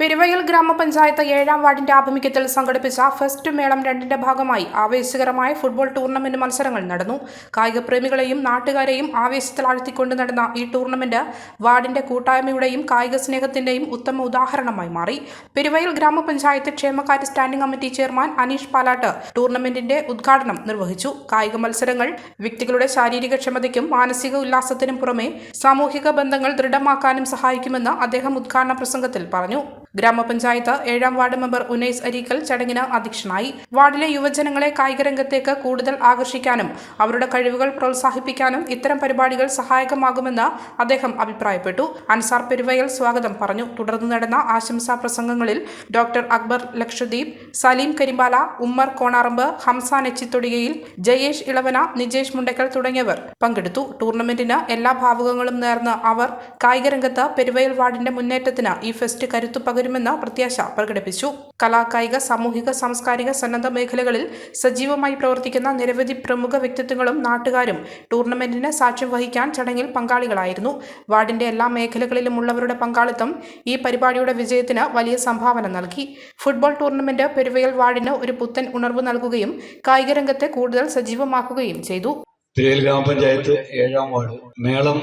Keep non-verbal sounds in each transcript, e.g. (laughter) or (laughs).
പെരുവയൽ ഗ്രാമപഞ്ചായത്ത് ഏഴാം വാർഡിന്റെ ആഭിമുഖ്യത്തിൽ സംഘടിപ്പിച്ച ഫസ്റ്റ് മേളം രണ്ടിന്റെ ഭാഗമായി ആവേശകരമായ ഫുട്ബോൾ ടൂർണമെന്റ് മത്സരങ്ങൾ നടന്നു. കായിക പ്രേമികളെയും നാട്ടുകാരെയും ആവേശത്തിലാഴ്ത്തിക്കൊണ്ട് നടന്ന ഈ ടൂർണമെന്റ് വാർഡിന്റെ കൂട്ടായ്മയുടെയും കായിക സ്നേഹത്തിന്റെയും ഉത്തമ ഉദാഹരണമായി മാറി. പെരുവയൽ ഗ്രാമപഞ്ചായത്ത് ക്ഷേമകാര്യ standing committee chairman Aneesh Palatt ടൂർണമെന്റിന്റെ ഉദ്ഘാടനം നിർവഹിച്ചു. കായിക മത്സരങ്ങൾ വ്യക്തികളുടെ ശാരീരിക ക്ഷമതയ്ക്കും മാനസിക ഉല്ലാസത്തിനും പുറമെ സാമൂഹിക ബന്ധങ്ങൾ ദൃഢമാക്കാനും സഹായിക്കുമെന്ന് അദ്ദേഹം ഉദ്ഘാടന പ്രസംഗത്തിൽ പറഞ്ഞു. ഗ്രാമപഞ്ചായത്ത് ഏഴാം വാർഡ് മെമ്പർ ഉനൈസ് അരീക്കൽ ചടങ്ങിന് അധ്യക്ഷനായി. വാർഡിലെ യുവജനങ്ങളെ കായിക രംഗത്തേക്ക് കൂടുതൽ ആകർഷിക്കാനും അവരുടെ കഴിവുകൾ പ്രോത്സാഹിപ്പിക്കാനും ഇത്തരം പരിപാടികൾ സഹായകമാകുമെന്ന് അദ്ദേഹം അഭിപ്രായപ്പെട്ടു. അൻസാർ പെരുവയൽ സ്വാഗതം പറഞ്ഞു. തുടർന്ന് നടന്ന ആശംസാ പ്രസംഗങ്ങളിൽ ഡോക്ടർ അക്ബർ ലക്ഷദ്വീപ് സലീം കരിമ്പാല ഉമ്മർ കോണാറമ്പ് ഹംസ നെച്ചിത്തൊടികയിൽ ജയേഷ് ഇളവന നിജേഷ് മുണ്ടക്കൽ തുടങ്ങിയവർ പങ്കെടുത്തു. ടൂർണമെന്റിന് എല്ലാ ഭാവുകങ്ങളും നേർന്ന് അവർ കായികരംഗത്ത് പെരുവയൽ വാർഡിന്റെ മുന്നേറ്റത്തിന് ഈ ഫെസ്റ്റ് കരുത്തു പകരുമെന്ന് പ്രത്യാശ പ്രകടിപ്പിച്ചു. കലാകായിക സാമൂഹിക സാംസ്കാരിക സന്നദ്ധ മേഖലകളിൽ സജീവമായി പ്രവർത്തിക്കുന്ന നിരവധി പ്രമുഖ വ്യക്തിത്വങ്ങളും നാട്ടുകാരും ടൂർണമെന്റിന് സാക്ഷ്യം വഹിക്കാൻ ചടങ്ങിൽ പങ്കാളികളായിരുന്നു. വാർഡിന്റെ എല്ലാ മേഖലകളിലുമുള്ളവരുടെ പങ്കാളിത്തം ഈ പരിപാടിയുടെ വിജയത്തിന് വലിയ സംഭാവന നൽകി. ഫുട്ബോൾ ടൂർണമെന്റ് പെരുവയൽ വാർഡിന് ഒരു പുത്തൻ ഉണർവ് നൽകുകയും കായിക രംഗത്തെ കൂടുതൽ സജീവമാക്കുകയും ചെയ്തു. തിരയൽ ഗ്രാമപഞ്ചായത്ത് ഏഴാം വാർഡ് മേളം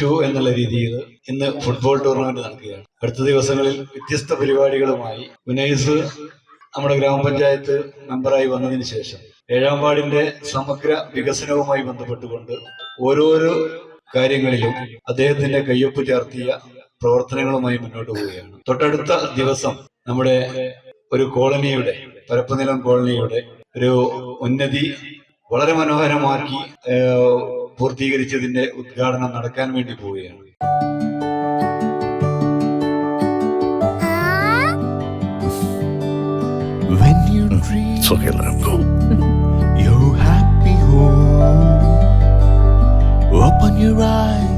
ടു എന്നുള്ള രീതിയിൽ ഇന്ന് ഫുട്ബോൾ ടൂർണമെന്റ് നടക്കുകയാണ്. അടുത്ത ദിവസങ്ങളിൽ വ്യത്യസ്ത പരിപാടികളുമായി ഉനൈസ് നമ്മുടെ ഗ്രാമപഞ്ചായത്ത് മെമ്പറായി വന്നതിന് ശേഷം ഏഴാം വാർഡിന്റെ സമഗ്ര വികസനവുമായി ബന്ധപ്പെട്ടുകൊണ്ട് ഓരോരോ കാര്യങ്ങളിലും അദ്ദേഹത്തിന്റെ കയ്യൊപ്പ് ചേർത്തിയ പ്രവർത്തനങ്ങളുമായി മുന്നോട്ട് പോവുകയാണ്. തൊട്ടടുത്ത ദിവസം നമ്മുടെ ഒരു കോളനിയുടെ പരപ്പുനിലം കോളനിയുടെ ഒരു ഉന്നതി വളരെ മനോഹരമാക്കി പൂർത്തീകരിച്ചതിന്റെ ഉദ്ഘാടനം നടക്കാൻ വേണ്ടി പോവുകയാണ്. (laughs) Open your eyes.